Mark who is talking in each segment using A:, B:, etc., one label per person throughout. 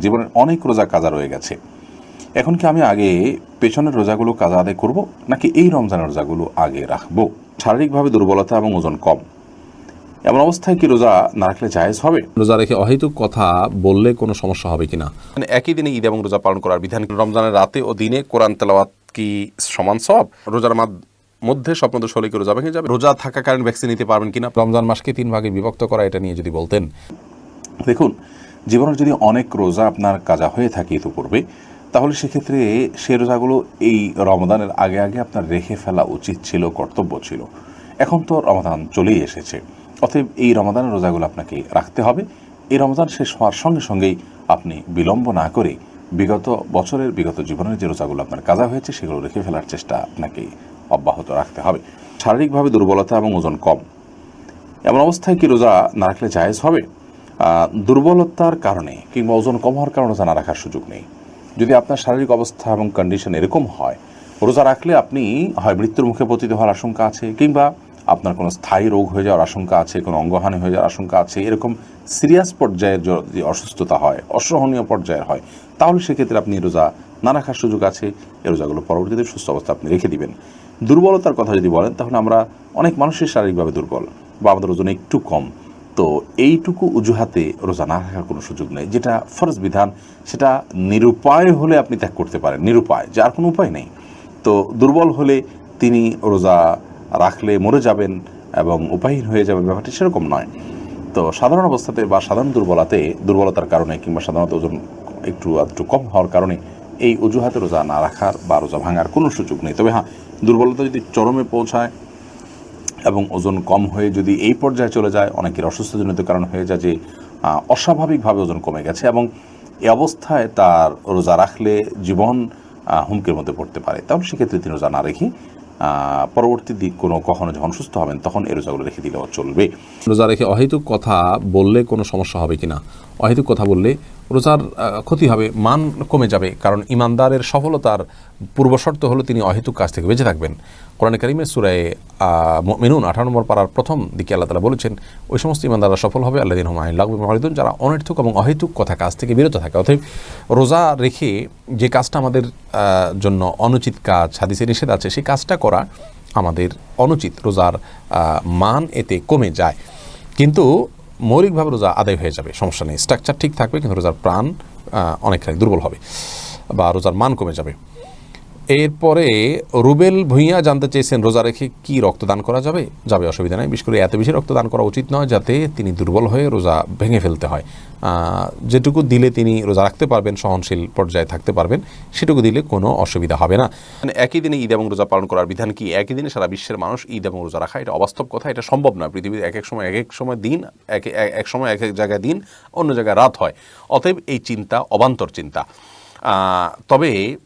A: জীবনের অনেক রোজা কাজা রয়ে গেছে। এখন কি আমি আগে পেছনের রোজাগুলো কাজা আদায় করব নাকি এই রমজানের রোজাগুলো আগে রাখব? শারীরিকভাবে দুর্বলতা এবং ওজন কম। এমন অবস্থায় কি রোজা না রাখলে জায়েজ হবে?
B: রোজা রেখে অহেতুক কথা বললে কোনো সমস্যা হবে কিনা?
C: মানে একই দিনে ঈদ এবং রোজা পালন করার বিধান কি? রমজানের রাতে ও দিনে কোরআন তেলাওয়াত কি সমান সব রোজার মাদ- মধ্যে স্বপ্নদোষ হলে কি রোজা ভেঙে যাবে? রোজা থাকাকালীন ভ্যাকসিন নিতে পারবেন কিনা?
B: রমজান মাসকে তিন ভাগে বিভক্ত করা এটা নিয়ে যদি বলতেন
A: দেখুন জীবনের যদি অনেক রোজা আপনার কাজা হয়ে থাকে তো করবে তাহলে সেক্ষেত্রে সে রোজাগুলো এই রমাদানের আগে আগে আপনার রেখে ফেলা উচিত ছিল, কর্তব্য ছিল। এখন তো রমাদান চলেই এসেছে। অতএব এই রমাদানের রোজাগুলো আপনাকে রাখতে হবে। এই রমাদান শেষ হওয়ার সঙ্গে সঙ্গেই আপনি বিলম্ব না করে বিগত বছরের, বিগত জীবনের যে রোজাগুলো আপনার কাজা হয়েছে, সেগুলো রেখে ফেলার চেষ্টা আপনাকে অব্যাহত রাখতে হবে। শারীরিকভাবে দুর্বলতা এবং ওজন কম। এমন অবস্থায় কি রোজা না রাখলে জায়েজ হবে? দুর্বলতার কারণে কিংবা ওজন কম হওয়ার কারণে রোজা না রাখার সুযোগ নেই। যদি আপনার শারীরিক অবস্থা এবং কন্ডিশন এরকম হয়, রোজা রাখলে আপনি হয় মৃত্যুর মুখে পতিত হওয়ার আশঙ্কা আছে কিংবা আপনার কোনো স্থায়ী রোগ হয়ে যাওয়ার আশঙ্কা আছে, কোনো অঙ্গহানি হয়ে যাওয়ার আশঙ্কা আছে, এরকম সিরিয়াস পর্যায়ের যদি অসুস্থতা হয়, অসহনীয় পর্যায়ের হয়, তাহলে সেক্ষেত্রে আপনি রোজা না রাখার সুযোগ আছে। এই রোজাগুলো পরবর্তীতে সুস্থ অবস্থা আপনি রেখে দিবেন। দুর্বলতার কথা যদি বলেন, তাহলে আমরা অনেক মানুষের শারীরিকভাবে দুর্বল বা আমাদের ওজন একটু কম। তো এইটুকু অজুহাতে রোজা না রাখার কোনো সুযোগ নেই। যেটা ফরজ বিধান, সেটা নিরুপায় হলে আপনি ত্যাগ করতে পারেন। নিরুপায়, যার কোনো উপায় নেই। তো দুর্বল হলে তিনি রোজা রাখলে মরে যাবেন এবং উপায়হীন হয়ে যাবেন ব্যাপারটি সেরকম নয়। তো সাধারণ অবস্থাতে বা সাধারণ দুর্বলতাতে, দুর্বলতার কারণে কিংবা সাধারণত ওজন একটু একটু কম হওয়ার কারণে এই অজুহাতে রোজা না রাখার বা রোজা ভাঙার কোনো সুযোগ নেই। তবে হ্যাঁ দুর্বলতা যদি চরমে পৌঁছায় এবং ওজন কম হয়ে যদি এই পর্যায়ে চলে যায়, অনেকের অসুস্থজনিত কারণ হয়ে যায় যে অস্বাভাবিকভাবে ওজন কমে গেছে এবং এই অবস্থায় তার রোজা রাখলে জীবন হুমকির মধ্যে পড়তে পারে। তাহলে সেক্ষেত্রে তিনি রোজা না রেখে পরবর্তী দিক কোনো কখনো যখন সুস্থ হবেন, তখন এই রোজাগুলো রেখে দিলেও চলবে।
B: রোজা রেখে অহেতুক কথা বললে কোনো সমস্যা হবে কি না অহেতুক কথা বললে রোজার ক্ষতি হবে, মান কমে যাবে, কারণ ইমানদারের সফলতার পূর্বশর্ত হলো তিনি অহেতুক কাজ থেকে বেঁচে থাকবেন। কোরআন করিমের সুরায় মেনুন আঠারো নম্বর পাড়ার প্রথম দিকে আল্লাহ তালা বলেছেন, ওই সমস্ত ইমানদাররা সফল হবে আল্লাহ দিন হুমায়ুন লাগবে মহারিদুন যারা অনর্থক এবং অহেতুক কথা, কাজ থেকে বিরত থাকে। অতএব রোজা রেখে যে কাজটা আমাদের জন্য অনুচিত কাজ, হাদিসে নিষেধ আছে, সেই কাজটা করা আমাদের অনুচিত। রোজার মান এতে কমে যায়। কিন্তু মৌলিকভাবে রোজা আদায় হয়ে যাবে, সমস্যা নেই। স্ট্রাকচার ঠিক থাকবে, কিন্তু রোজার প্রাণ অনেকখানি দুর্বল হবে বা রোজার মান কমে যাবে। এরপরে রুবেল ভূঁইয়া জানতে চেয়েছেন, রোজা রেখে কি রক্তদান করা যাবে? যাবে, অসুবিধা নেই। বিশেষ করে এত বেশি রক্তদান করা উচিত নয় যাতে তিনি দুর্বল হয়ে রোজা ভেঙে ফেলতে হয়। যেটুকু দিলে তিনি রোজা রাখতে পারবেন, সহনশীল পর্যায়ে থাকতে পারবেন, সেটুকু দিলে কোনো অসুবিধা হবে না।
C: মানে একই দিনে ঈদ এবং রোজা পালন করার বিধান কি? একই দিনে সারা বিশ্বের মানুষ ঈদ এবং রোজা রাখা, এটা অবাস্তব কথা, এটা সম্ভব নয়। পৃথিবীর এক এক সময়, এক এক সময় দিন, এক- এক সময় এক এক জায়গায় দিন, অন্য জায়গায় রাত হয়। অতএব এই চিন্তা অবান্তর চিন্তা। তবে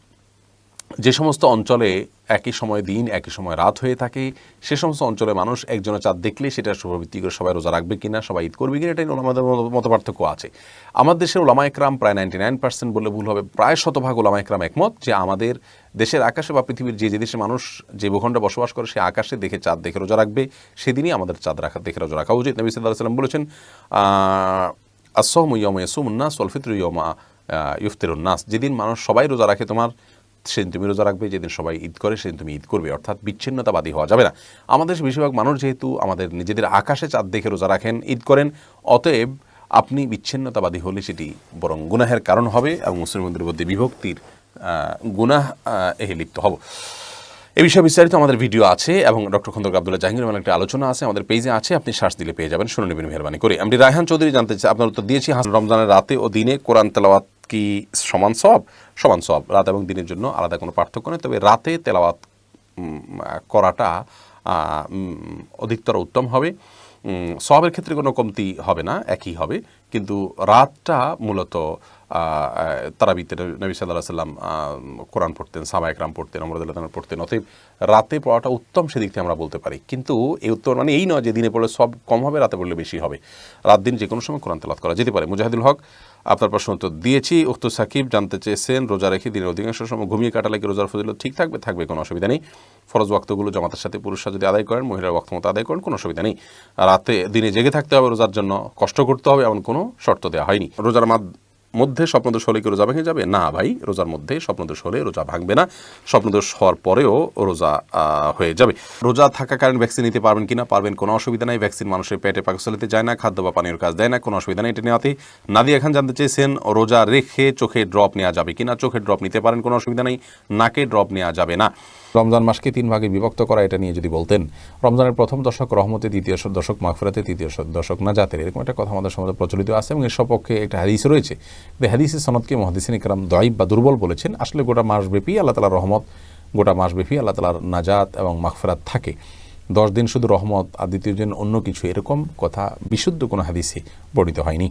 C: যে সমস্ত অঞ্চলে একই সময় দিন, একই সময় রাত হয়ে থাকে, সে সমস্ত অঞ্চলে মানুষ একজনের চাঁদ দেখলে সেটা শুভভিত্তি করে সবাই রোজা রাখবে কিনা, সবাই ঈদ করবে কিনা এটা নিয়ে আমাদের মত পার্থক্য আছে। আমাদের দেশের ওলামা একরাম প্রায় নাইনটি নাইন পার্সেন্ট বলে ভুল হবে, প্রায় শতভাগ ওলামা একরাম একমত যে আমাদের দেশের আকাশে বা পৃথিবীর যে যে দেশে মানুষ যে ভূখণ্ডে বসবাস করে, সে আকাশে দেখে চাঁদ দেখে রোজা রাখবে, সেদিনই আমাদের চাঁদ রাখা, দেখে রোজা রাখা উচিত। নবী সাল্লাহ সাল্লাম বলেছেন আসম ইয়ম ইয়াসুমুন্নাস ওলফিত্র ইয়মা ইফতিরুন্নাস যেদিন মানুষ সবাই রোজা রাখে তোমার সেদিন তুমি রোজা রাখবে, যেদিন সবাই ঈদ করে, সেদিন তুমি ঈদ করবে। অর্থাৎ বিচ্ছিন্নতাবাদী হওয়া যাবে না। আমাদের বেশিরভাগ মানুষ যেহেতু আমাদের নিজেদের আকাশে চাঁদ দেখে রোজা রাখেন, ঈদ করেন, অতএব আপনি বিচ্ছিন্নতাবাদী হলে সেটি বরং গুনাহের কারণ হবে এবং মুসলিমদের মধ্যে বিভক্তির গুনাহ এহে লিপ্ত হব। এ বিষয়ে বিস্তারিত আমাদের ভিডিও আছে এবং ডক্টর খন্দক আব্দুল্লাহ জাহাঙ্গীর রহমান একটা আলোচনা আছে, আমাদের পেজে আছে, আপনি শ্বাস দিলে পেয়ে যাবেন। শুনে নেবেন মেহরবানি করে। আমি রায়হান চৌধুরী জানতে চাই আপনার উত্তর দিয়েছি রমজানের রাতে ও দিনে কোরআন তেলাওয়াত কি সমান সব সমান সব রাত এবং দিনের জন্য আলাদা কোনো পার্থক্য নেই, তবে রাতে তেলাওয়াত করাটা অধিকতর উত্তম হবে। সবের ক্ষেত্রে কোনো কমতি হবে না, একই হবে। কিন্তু রাতটা মূলত তারাবিতে নবী সাল্লাহ সাল্লাম কোরআন পড়তেন সাবা একরাম পড়তেন অমরদুল্লাহ পড়তেন। অতএব রাতে পড়াটা উত্তম সেদিক থেকে আমরা বলতে পারি। কিন্তু এই উত্তর মানে এই নয় যে দিনে পড়লে সব কম হবে, রাতে পড়লে বেশি হবে। রাত দিন যে কোনো সময় কোরআন তেলাত করা যেতে পারে। মুজাহিদুল হক, আপনার প্রশ্ন উত্তর দিয়েছি। উক্ত সাকিব জানতে চেয়েছেন, রোজা রেখে দিনের অধিকাংশ সময় ঘুমিয়ে কাটালে কি রোজার ফজিলত ঠিক থাকবে? থাকবে, কোনো অসুবিধা নেই। ফরজ ওয়াক্তগুলো জামাতের সাথে পুরুষরা যদি আদায় করেন, মহিলার ওয়াক্ত মতো আদায় করেন, কোনো অসুবিধা নেই। রাতে দিনে জেগে থাকতে হবে রোজার জন্য। কষ্ট করতে হবে, এমন কোনো শর্ত দেওয়া হয়নি। রোজার মাদ মধ্যে স্বপ্নদোষ হলে কি রোজা ভেঙে যাবে? না ভাই, রোজার মধ্যে স্বপ্নদোষ হলে রোজা ভাঙবে না। স্বপ্নদোষ হওয়ার পরেও রোজা হয়ে যাবে। রোজা থাকাকালীন ভ্যাকসিন নিতে পারবেন কিনা, পারবেন কোনো অসুবিধা নাই। ভ্যাকসিন মানুষের পেটে পাকস্থলিতে যায় না, খাদ্য বা পানীয় কাজ দেয় না, কোনো অসুবিধা নেই। এটা নেওয়াতে নাদিয়া খান জানতে চেয়েছেন, রোজা রেখে চোখে ড্রপ নেওয়া যাবে কিনা? চোখে ড্রপ নিতে পারেন, কোনো অসুবিধা নেই। নাকে ড্রপ নেওয়া যাবে না।
B: রমজান মাসকে তিন ভাগে বিভক্ত করা, এটা নিয়ে যদি বলতেন। রমজানের প্রথম দশক রহমতে, দ্বিতীয় দশক মাগফিরাতে, তৃতীয় দশক না জাতের এরকম একটা কথা আমাদের সমাজে প্রচলিত আছে এবং এর সপক্ষে একটা হাদিস রয়েছে। হাদিসের সনদকে মহাদিসিন ইকরাম দয়ব বা দুর্বল বলেছেন। আসলে গোটা মাসব্যাপী আল্লাহ তালার রহমত, গোটা মাসব্যাপী আল্লাহ তালার নাজাত এবং মাখফরাত থাকে। দশ দিন শুধু রহমত আর দ্বিতীয় দিন অন্য কিছু, এরকম কথা বিশুদ্ধ কোনো হাদিসে বর্ণিত হয়নি।